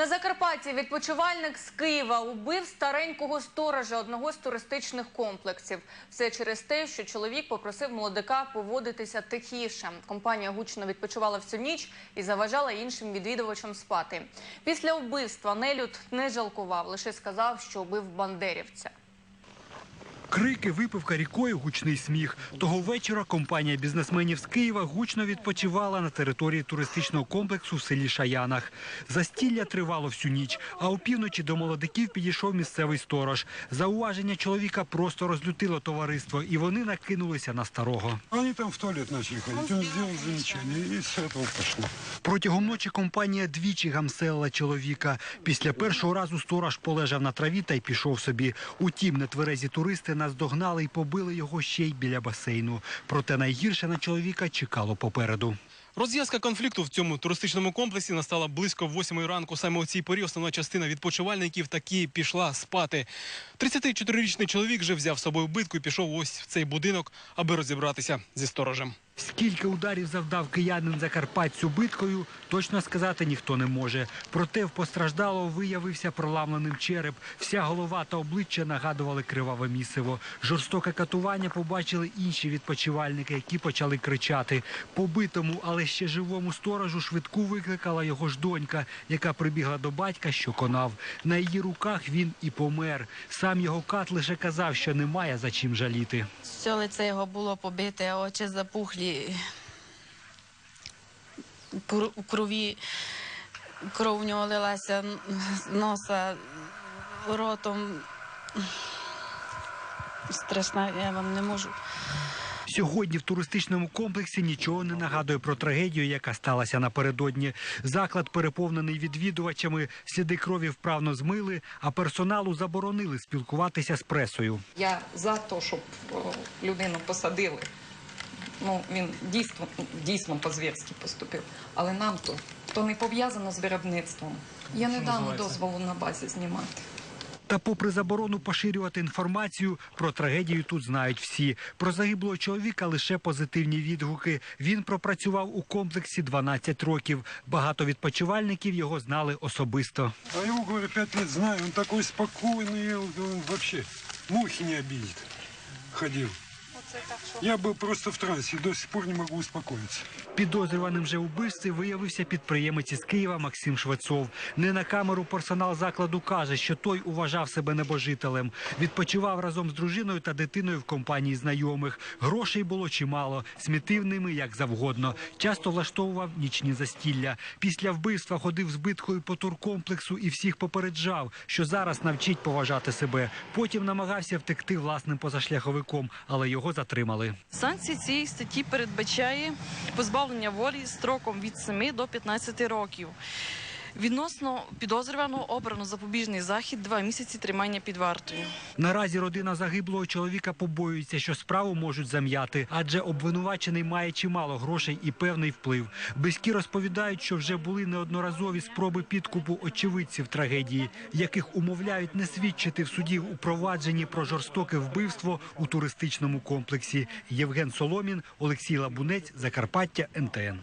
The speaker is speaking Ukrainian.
На Закарпатті відпочивальник з Києва убив старенького сторожа одного з туристичних комплексів. Все через те, що чоловік попросив молодика поводитися тихіше. Компанія гучно відпочивала всю ніч і заважала іншим відвідувачам спати. Після вбивства нелюд не жалкував, лише сказав, що убив бандерівця. Крики, випивка рікою, гучний сміх. Того вечора компанія бізнесменів з Києва гучно відпочивала на території туристичного комплексу в селі Шаянах. Застілля тривало всю ніч, а опівночі до молодиків підійшов місцевий сторож. Зауваження чоловіка просто розлютило товариство, і вони накинулися на старого. Они там в туалет начали ходить. Он сделал замечание, и с этого пошло. Протягом ночі компанія двічі гамселила чоловіка. Після першого разу сторож полежав на траві та й пішов собі. Утім, нетверезі туристи наздогнали і побили його ще й біля басейну. Проте найгірше на чоловіка чекало попереду. Розв'язка конфлікту в цьому туристичному комплексі настала близько восьмої ранку. Саме у цій порі основна частина відпочивальників таки пішла спати. 34-річний чоловік вже взяв з собою битку і пішов ось в цей будинок, аби розібратися зі сторожем. Скільки ударів завдав киянин Закарпатцю биткою, точно сказати ніхто не може. Проте в постраждалого виявився проламленим череп. Вся голова та обличчя нагадували криваве місиво. Жорстоке катування побачили інші відпочивальники, які почали кричати. Побитому, але ще живому сторожу швидку викликала його ж донька, яка прибігла до батька, що конав. На її руках він і помер. Сам його кат лише казав, що немає за чим жаліти. Все лице його було побите, очі запухлі. У крові кров у нього лилася носа, ротом. Страшна, я вам не можу. Сьогодні в туристичному комплексі нічого не нагадує про трагедію, яка сталася напередодні. Заклад переповнений відвідувачами, сліди крові вправно змили, а персоналу заборонили спілкуватися з пресою. Я за те, щоб людину посадили. Ну, він дійсно, дійсно по-звірськи поступив. Але нам то, то не пов'язано з виробництвом. Я не дам дозволу на базі знімати. Та, попри заборону поширювати інформацію, про трагедію тут знають всі. Про загиблого чоловіка лише позитивні відгуки. Він пропрацював у комплексі 12 років. Багато відпочивальників його знали особисто. А его, говорю, пять лет знаю. Он такой спокойный, он вообще мухи не Я был просто в трансе, до сих пор не могу успокоиться. Підозрюваним же у вбивстві виявився підприємець із Києва Максим Швецов. Не на камеру персонал закладу каже, що той уважав себе небожителем. Відпочивав разом з дружиною та дитиною в компанії знайомих. Грошей було чимало, смітив ними як завгодно. Часто влаштовував нічні застілля. Після вбивства ходив з биткою по туркомплексу і всіх попереджав, що зараз навчить поважати себе. Потім намагався втекти власним позашляховиком, але його затримали. Санкції цієї статті передбачає позбавлення волі строком від 7 до 15 років. Відносно підозрюваного обрано запобіжний захід два місяці тримання під вартою. Наразі родина загиблого чоловіка побоюється, що справу можуть зам'яти, адже обвинувачений має чимало грошей і певний вплив. Близькі розповідають, що вже були неодноразові спроби підкупу очевидців трагедії, яких умовляють не свідчити в суді у провадженні про жорстоке вбивство у туристичному комплексі. Євген Соломін, Олексій Лабунець, Закарпаття, НТН.